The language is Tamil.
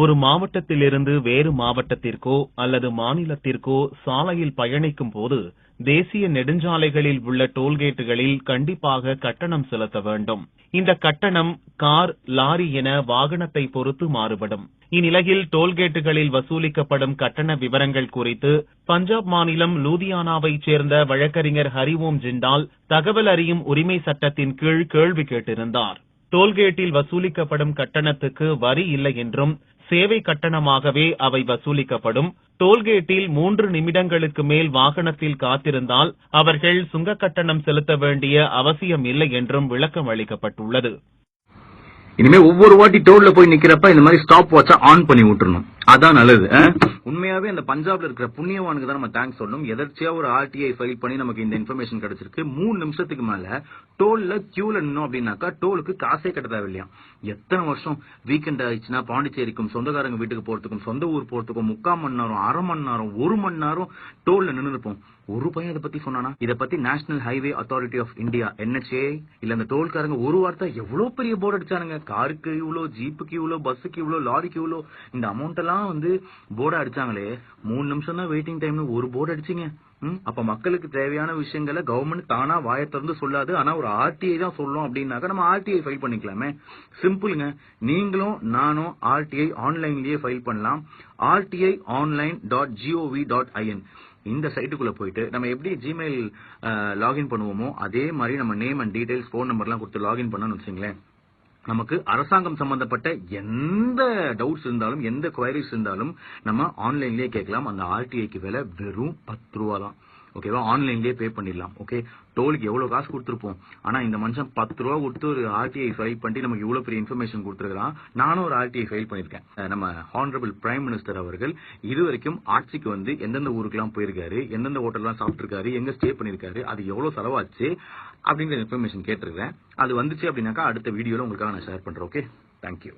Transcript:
ஒரு மாவட்டத்திலிருந்து வேறு மாவட்டத்திற்கோ அல்லது மாநிலத்திற்கோ சாலையில் பயணிக்கும் போது தேசிய நெடுஞ்சாலைகளில் உள்ள டோல்கேட்டுகளில் கண்டிப்பாக கட்டணம் செலுத்த வேண்டும். இந்த கட்டணம் கார் லாரி என வாகனத்தை பொறுத்து மாறுபடும். இந்நிலையில் டோல்கேட்டுகளில் வசூலிக்கப்படும் கட்டண விவரங்கள் குறித்து பஞ்சாப் மாநிலம் லூதியானாவைச் சேர்ந்த வழக்கறிஞர் ஹரிஓம் ஜிண்டால் தகவல் அறியும் உரிமை சட்டத்தின் கீழ் கேள்வி கேட்டிருந்தார். டோல்கேட்டில் வசூலிக்கப்படும் கட்டணத்துக்கு வரி இல்லை என்றும் சேவை கட்டணமாகவே அவை வசூலிக்கப்படும். டோல்கேட்டில் மூன்று நிமிடங்களுக்கு மேல் வாகனத்தில் காத்திருந்தால் அவர்கள் சுங்க கட்டணம் செலுத்த வேண்டிய அவசியம் இல்லை என்றும் விளக்கம் அளிக்கப்பட்டுள்ளது. இனிமே ஒவ்வொரு வாட்டி டோல்ல போய் நிக்கிறப்ப இந்த மாதிரி ஸ்டாப் வாட்ச ஆன் பண்ணி விட்டுறணும். அதான் நல்லது. உண்மையாவே அந்த பஞ்சாப்ல இருக்கிற புண்ணியவானுக்கு தான் நம்ம தேங்க்ஸ் சொல்லணும். எதர்ச்சியா ஒரு ஆர்டிஐ ஃபைல் பண்ணி நமக்கு இந்த இன்ஃபர்மேஷன் கிடைச்சிருக்கு. மூணு நிமிஷத்துக்கு மேல டோல்ல கியூல நின்னோம் அப்படின்னாக்கா டோலுக்கு காசே கட்ட தேவையில்லையா? எத்தனை வருஷம் வீக்கெண்ட் ஆயிடுச்சுன்னா பாண்டிச்சேரிக்கும் சொந்தக்காரங்க வீட்டுக்கு போறதுக்கும் சொந்த ஊர் போறதுக்கும் முக்கால் மணி நேரம் அரை மணி நேரம் ஒரு மணி நேரம் டோல்ல நின்று இருப்போம் ஒரு பையன் இதை பத்தி சொன்னானா? இதை பத்தி national highway authority of India NHAI இல்ல அந்த டோல்காரங்க ஒரு வார்த்தை எவ்வளவு பெரிய போர்டு அடிச்சானுங்க? காருக்கு இவ்வளோ ஜீப்புக்கு இவ்வளோ பஸ்ஸுக்கு இவ்வளோ லாரிக்கு இவ்வளோ இந்த அமௌண்ட் எல்லாம் வந்து போர்டு அடிச்சாங்களே மூணு நிமிஷம் தான் வெயிட்டிங் டைம்னு ஒரு போர்டு அடிச்சீங்க. ம், அப்ப மக்களுக்கு தேவையான விஷயங்களை கவர்மெண்ட் தானா வாயை திறந்து சொல்லாது ஆனா ஒரு ஆர்டிஐ தான் சொல்லும் அப்படின்னாக்கா நம்ம ஆர்டிஐ ஃபைல் பண்ணிக்கலாமே. சிம்பிளுங்க நீங்களும் நானும் ஆர்டிஐ ஆன்லைன்லயே ஃபைல் பண்ணலாம். RTI online dot GOV dot IN இந்த சைட்டுக்குள்ளே போயிட்டு நம்ம எப்படி ஜிமெயில் லாகின் பண்ணுவோமோ அதே மாதிரி நம்ம நேம் அண்ட் டீடைல்ஸ் ஃபோன் நம்பர்லாம் கொடுத்து லாகின் பண்ணணும்னு வச்சுங்களேன் நமக்கு அரசாங்கம் சம்பந்தப்பட்ட எந்த டவுட்ஸ் இருந்தாலும் எந்த குவைரிஸ் இருந்தாலும் நம்ம ஆன்லைன்லயே கேட்கலாம். அந்த ஆர்டிஐக்கு விலை வெறும் பத்து ரூபா தான் ஓகேவா ஆன்லைன்லயே பே பண்ணிடலாம். ஓகே டோலுக்கு எவ்வளோ காசு கொடுத்துருப்போம்? ஆனால் இந்த மனுஷன் பத்து ரூபா கொடுத்து ஒரு ஆர்டிஐ ஃபைல் பண்ணி நமக்கு இவ்வளோ பெரிய இன்ஃபர்மேஷன் கொடுத்துருக்கான் நானும் ஒரு ஆர்டிஐ ஃபைல் பண்ணியிருக்கேன். நம்ம ஹானரபிள் பிரைம் மினிஸ்டர் அவர்கள் இது வரைக்கும் ஆட்சிக்கு வந்து எந்தெந்த ஊருக்குலாம் போயிருக்காரு எந்தெந்த ஹோட்டல்லாம் சாப்பிட்ருக்காரு எங்கே ஸ்டே பண்ணிருக்காரு அது எவ்வளோ செலவாச்சு அப்படிங்கிற இன்ஃபர்மேஷன் கேட்டிருக்கேன் அது வந்துச்சு அப்படின்னாக்கா அடுத்த வீடியோவில் உங்களுக்காக நான் ஷேர் பண்ணுறேன் ஓகே தேங்க்யூ